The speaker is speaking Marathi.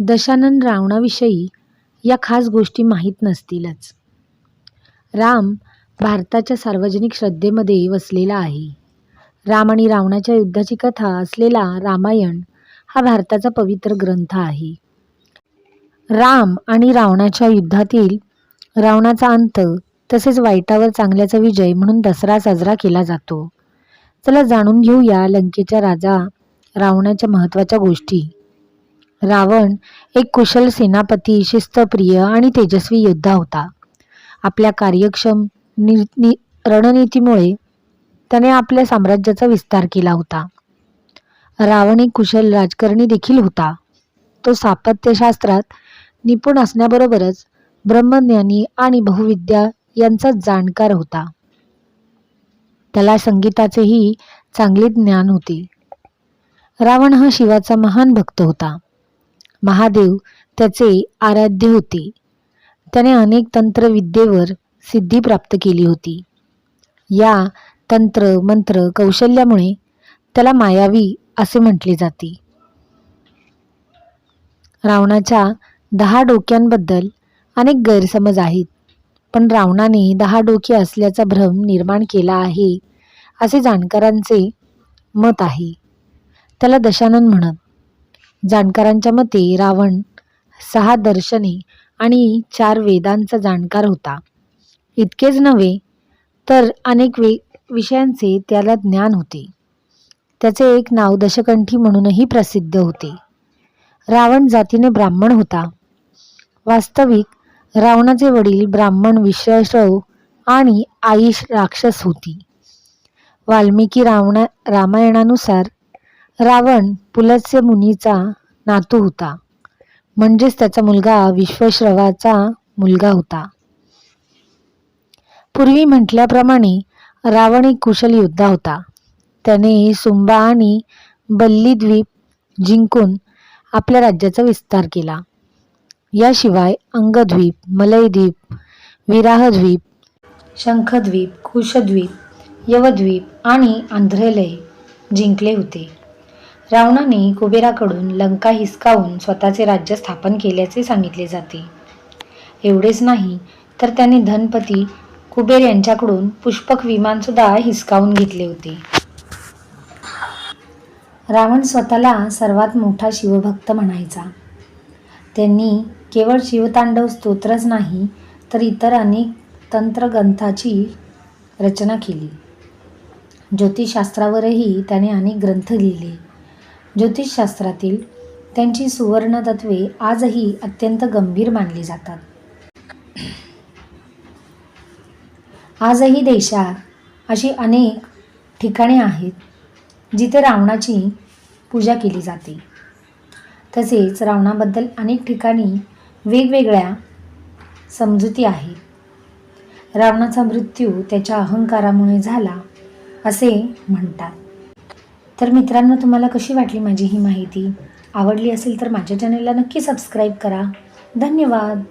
दशानन रावणाविषयी या खास गोष्टी माहीत नसतीलच. राम भारताच्या सार्वजनिक श्रद्धेमध्ये वसलेला आहे. राम आणि रावणाच्या युद्धाची कथा असलेला रामायण हा भारताचा पवित्र ग्रंथ आहे. राम आणि रावणाच्या युद्धातील रावणाचा अंत तसेच वाईटावर चांगल्याचा विजय म्हणून दसरा साजरा केला जातो. चला जाणून घेऊया लंकेच्या राजा रावणाच्या महत्त्वाच्या गोष्टी. रावण एक कुशल सेनापती, शिस्तप्रिय आणि तेजस्वी योद्धा होता. आपल्या कार्यक्षम रणनीतीमुळे त्याने आपल्या साम्राज्याचा विस्तार केला होता. रावण एक कुशल राजकारणी देखील होता. तो स्थापत्यशास्त्रात निपुण असण्याबरोबरच ब्रह्मज्ञानी आणि बहुविद्या यांचा जाणकार होता. त्याला संगीताचेही चांगले ज्ञान होते. रावण हा शिवाचा महान भक्त होता. महादेव त्याचे आराध्य होते. त्याने अनेक तंत्रविद्येवर सिद्धी प्राप्त केली होती. या तंत्र मंत्र कौशल्यामुळे त्याला मायावी असे म्हटले जाते. रावणाच्या दहा डोक्यांबद्दल अनेक गैरसमज आहेत. पण रावणाने दहा डोके असल्याचा भ्रम निर्माण केला आहे असे जाणकारांचे मत आहे. त्याला दशानन म्हणत. जाणकारांच्या मते रावण सहा दर्शने आणि चार वेदांचा जाणकार होता. इतकेच नव्हे तर अनेक वे विषयांचे त्याला ज्ञान होते. त्याचे एक नाव दशकंठी म्हणूनही प्रसिद्ध होते. रावण जातीने ब्राह्मण होता. वास्तविक रावणाचे वडील ब्राह्मण विश्वाश्रव आणि आई राक्षस होती. वाल्मिकी रावणा रामायणानुसार रावण पुलत्स्य मुनीचा नातू होता. म्हणजेच त्याचा मुलगा विश्वश्रवाचा मुलगा होता. पूर्वी म्हटल्याप्रमाणे रावण एक कुशल योद्धा होता. त्याने सुंबा आणि बल्लीद्वीप जिंकून आपल्या राज्याचा विस्तार केला. याशिवाय अंगद्वीप, मलयद्वीप, विराहद्वीप, शंखद्वीप, कुशद्वीप, यवद्वीप आणि आंध्रलय जिंकले होते. रावणाने कुबेराकडून लंका हिसकावून स्वतःचे राज्य स्थापन केल्याचे सांगितले जाते. एवढेच नाही तर त्याने धनपती कुबेर यांच्याकडून पुष्पक विमानसुद्धा हिसकावून घेतले होते. रावण स्वतःला सर्वात मोठा शिवभक्त म्हणायचा. त्यांनी केवळ शिवतांडव स्तोत्रच नाही तर इतर अनेक तंत्रग्रंथाची रचना केली. ज्योतिषशास्त्रावरही त्याने अनेक ग्रंथ लिहिले. ज्योतिषशास्त्रातील त्यांची सुवर्णतत्त्वे आजही अत्यंत गंभीर मानली जातात. आजही देशात अशी अनेक ठिकाणे आहेत जिथे रावणाची पूजा केली जाते. तसेच रावणाबद्दल अनेक ठिकाणी वेगवेगळ्या समजुती आहेत. रावणाचा मृत्यू त्याच्या अहंकारामुळे झाला असे म्हणतात. तर मित्रांनो तुम्हाला कशी वाटली माझी ही माहिती? आवडली असेल तर माझ्या चॅनलला नक्की सबस्क्राईब करा. धन्यवाद.